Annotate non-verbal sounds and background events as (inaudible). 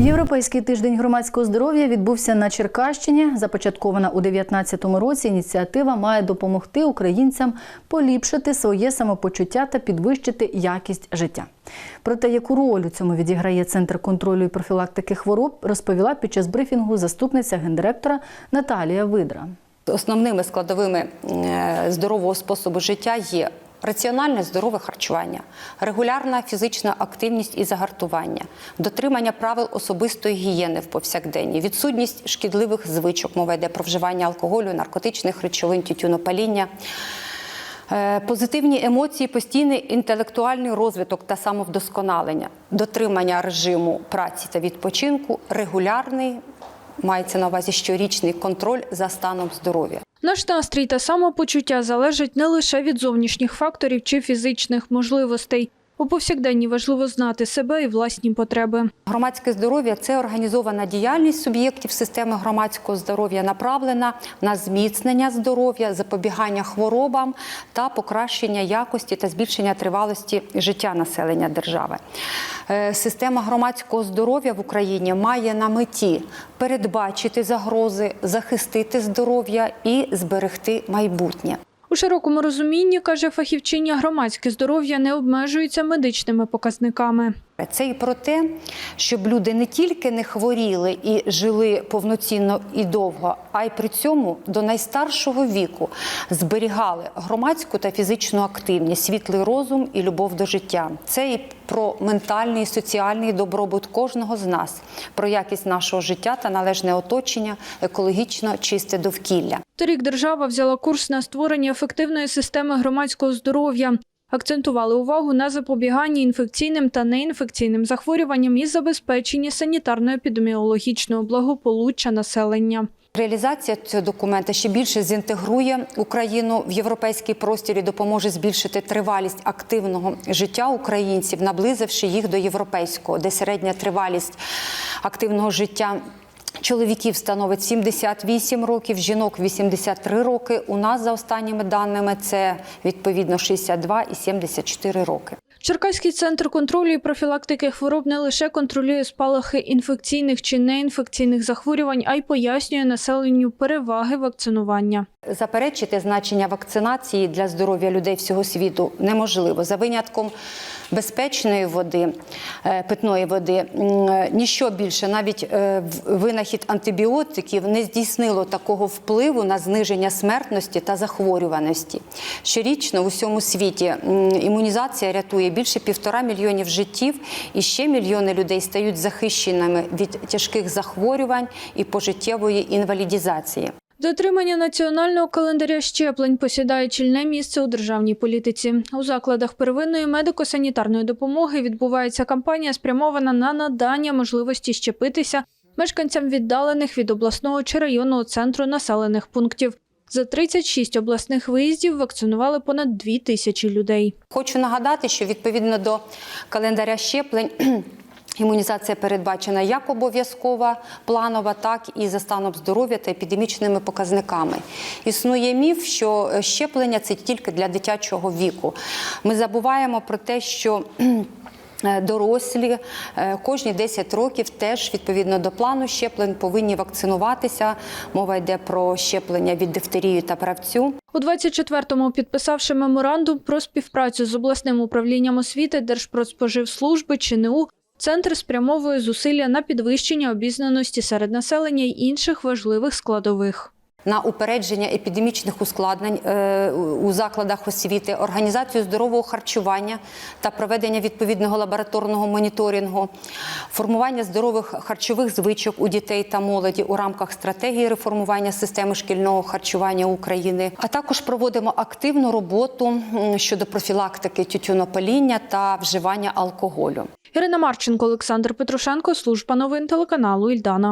Європейський тиждень громадського здоров'я відбувся на Черкащині. Започаткована у 2019 році ініціатива має допомогти українцям поліпшити своє самопочуття та підвищити якість життя. Про те, яку роль у цьому відіграє центр контролю і профілактики хвороб, розповіла під час брифінгу заступниця гендиректора Наталія Видра. Основними складовими е, здорового способу життя є раціональне здорове харчування, регулярна фізична активність і загартування, дотримання правил особистої гігієни в повсякденні, відсутність шкідливих звичок, мова йде про вживання алкоголю, наркотичних речовин, тютюнопаління. Е, Позитивні емоції, постійний інтелектуальний розвиток та самовдосконалення, дотримання режиму праці та відпочинку, регулярний мається на увазі щорічний контроль за станом здоров'я. Наш настрій та самопочуття залежать не лише від зовнішніх факторів чи фізичних можливостей. У повсякденні важливо знати себе і власні потреби. Громадське здоров'я це організована діяльність суб'єктів системи громадського здоров'я, направлена на зміцнення здоров'я, запобігання хворобам та покращення якості та збільшення тривалості життя населення держави. Е, Система громадського здоров'я в Україні має на меті передбачити загрози, захистити здоров'я і зберегти майбутнє. У широкому розумінні, каже фахівчиня, громадське здоров'я не обмежується медичними показниками. Це і про те, щоб люди не тільки не хворіли і жили повноцінно і довго, а й при цьому до найстаршого віку зберігали громадську та фізичну активність, світлий розум і любов до життя. Це і про ментальний і соціальний добробут кожного з нас, про якість нашого життя та належне оточення, екологічно чисте довкілля. Торік держава взяла курс на створення ефективної системи громадського здоров'я. Акцентували увагу на запобіганні інфекційним та неінфекційним захворюванням і забезпеченні санітарно-епідеміологічного благополуччя населення. Реалізація цього документа ще більше зінтегрує Україну в європейський простір і допоможе збільшити тривалість активного життя українців, наблизивши їх до європейського, де середня тривалість активного життя. Чоловіків становить 78 років, жінок 83 роки. У нас за останніми даними це відповідно 62 і 74 роки. Черкаський центр контролю і профілактики хвороб не лише контролює спалахи інфекційних чи неінфекційних захворювань, а й пояснює населенню переваги вакцинування. Заперечити значення вакцинації для здоров'я людей всього світу неможливо за винятком безпечної води, е, питної води. Ніщо більше, навіть е, винахід антибіотиків не здійснило такого впливу на зниження смертності та захворюваності. Щорічно в усьому світі імунізація рятує більше півтора мільйонів життів, і ще мільйони людей стають захищеними від тяжких захворювань і пожиттєвої інвалідізації. Дотримання національного календаря щеплень посідає чільне місце у державній політиці. У закладах первинної медико-санітарної допомоги відбувається кампанія, спрямована на надання можливості щепитися мешканцям віддалених від обласного чи районного центру населених пунктів. За 36 обласних виїздів вакцинували понад 2 тисячі людей. Хочу нагадати, що відповідно до календаря щеплень. (clears throat) Імунізація передбачена як обов'язкова, планова, так і за станом здоров'я та епідемічними показниками. Існує міф, що е, щеплення це тільки для дитячого віку. Ми забуваємо про те, що (clears throat) Дорослі е, кожні 10 років теж відповідно до плану щеплень повинні вакцинуватися. Мова йде про щеплення від дифтерії та правцю. У 24-му, підписавши меморандум про співпрацю з обласним управлінням освіти Держпродспоживслужби ЧНУ, центр спрямовує зусилля на підвищення обізнаності серед населення й інших важливих складових. На упередження епідемічних ускладнень е, у закладах освіти, організацію здорового харчування та проведення відповідного лабораторного моніторингу, формування здорових харчових звичок у дітей та молоді у рамках стратегії реформування системи шкільного харчування України. А також проводимо активну роботу щодо профілактики тютюнопаління та вживання алкоголю. Ірина Марченко, Олександр Петрушенко, служба новин телеканалу Ільдана.